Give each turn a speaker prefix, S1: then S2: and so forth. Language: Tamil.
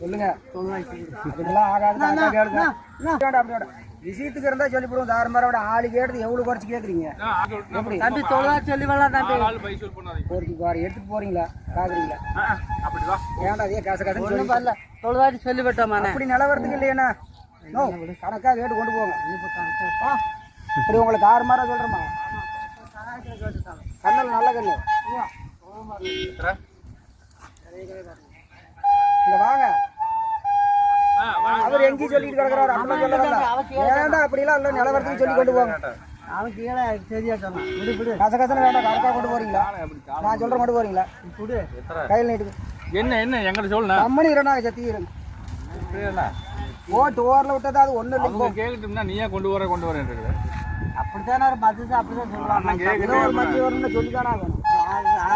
S1: சொல்லுங்க. விஷயத்துக்கு இருந்தா சொல்லிவிடுவோம் தாறுமாரோட ஆளு கேட்டு எவ்வளவு குறைச்சு கேக்குறீங்க?
S2: தம்பி தொழுவா சொல்லி வரலாம் தம்பி.
S1: போறீங்க பாரு எடுத்துட்டு போறீங்களா? காக்குறீங்களா ஏன்டா அதே காசு காசு சொல்லி
S2: வரல தொழுவாட்டி சொல்லி விட்டோமாண்ணே
S1: அப்படி நிலவரத்துக்கு இல்லையாண்ணா. கணக்கா கேட்டு கொண்டு போங்க. இப்படி உங்களை தாறுமாறா சொல்றேம்மா. கண்ணல் நல்ல கண்ணு. இங்க வாங்க. அவர் எங்கேயும் சொல்லிட்டு கிடக்குறாரு அப்படிலாம் சொல்ல வேண்டாம் அப்படிலாம் இல்லை நிலவரத்துக்கு சொல்லி கொண்டு போங்க.
S2: அவன் கீழே சரியா சொன்னான். விடு விடு.
S1: கச கசன்னு வேண்டாம் கணக்கா கொண்டு போறீங்களா? நான் சொல்ற மட்டும் போறீங்களா?
S2: விடு.
S1: கையில் நீட்டுக்கு.
S3: என்ன என்ன? எங்கிட்ட சொல்லுண்ணா
S1: கம்மனி இரண்டா சத்தி இருங்க ஓட்டு ஓரில் விட்டது அது ஒன்றும் இல்லை
S3: அவங்க கேட்கட்டும்னா நீயே கொண்டு வர கொண்டு வரேன்
S2: அப்படித்தானே பதில் அப்படிதான் சொல்லுவாங்க.
S1: ஏதோ ஒரு மத்திய வரும்னு சொல்லி தானே வேணும்
S2: ஆறு- ஆறு-